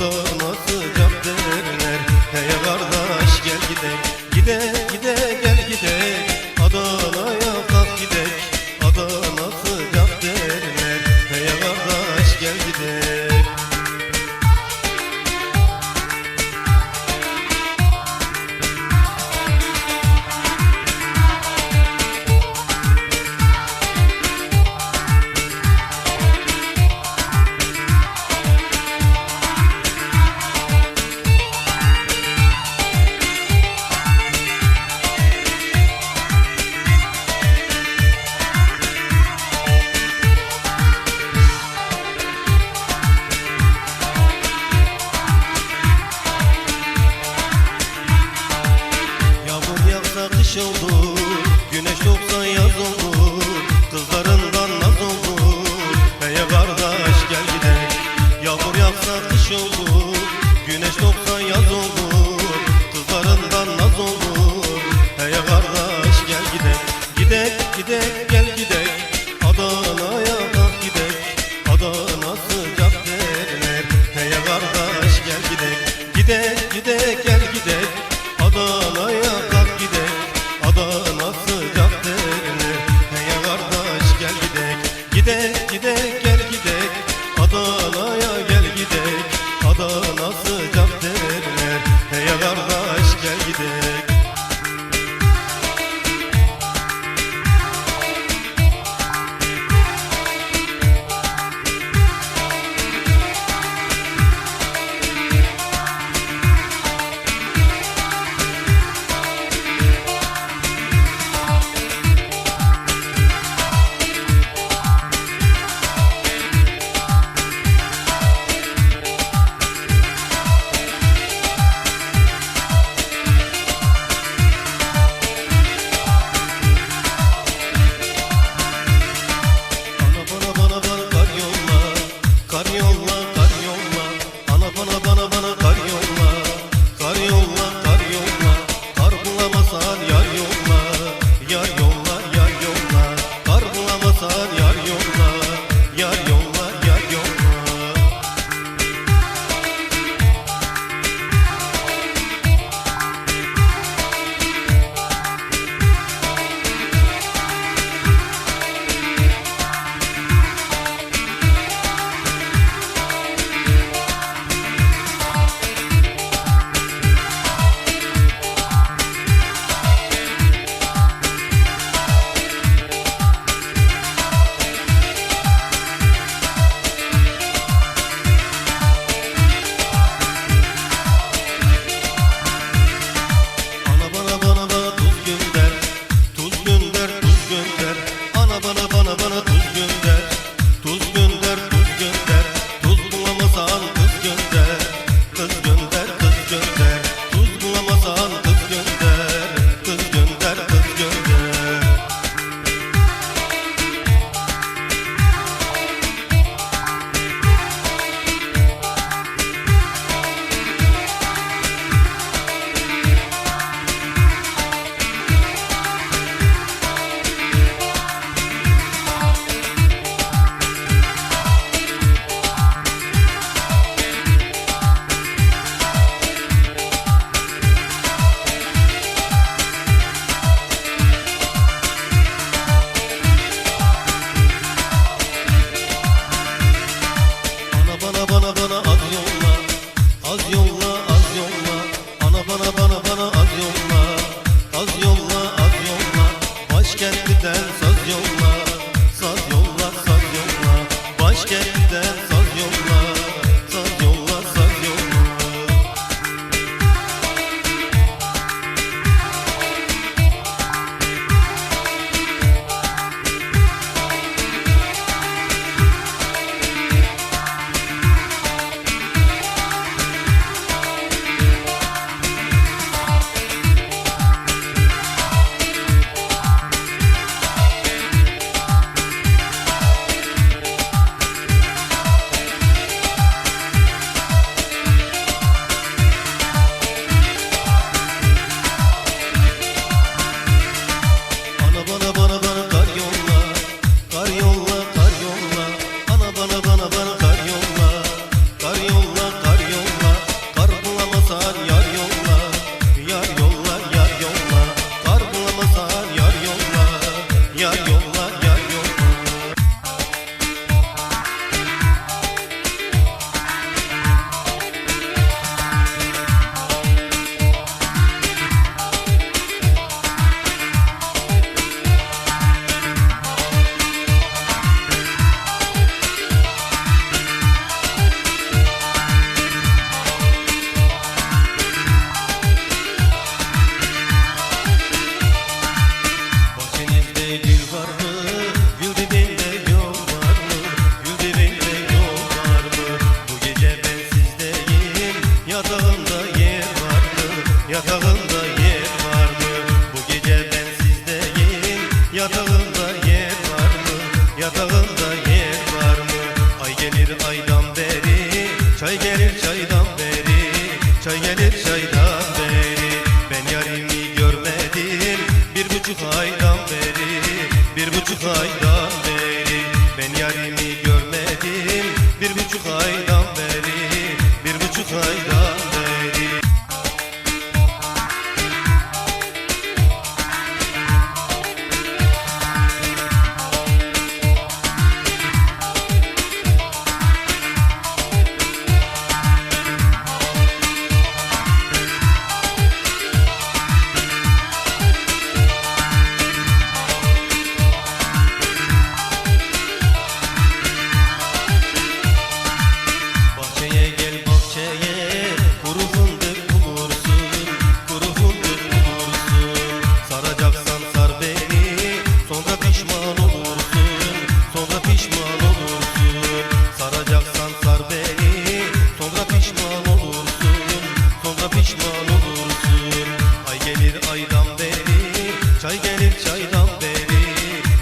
another kendiden sağ Yatağımda yer vardı Yatağımda yer vardı. Bu gece ben sizdeyim. Yatağımda yer var mı Yatağımda yer var mı Ay gelir aydan beri Çay gelir çaydan beri. Çay gelir çaydan beri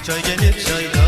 Çay gelir çaydan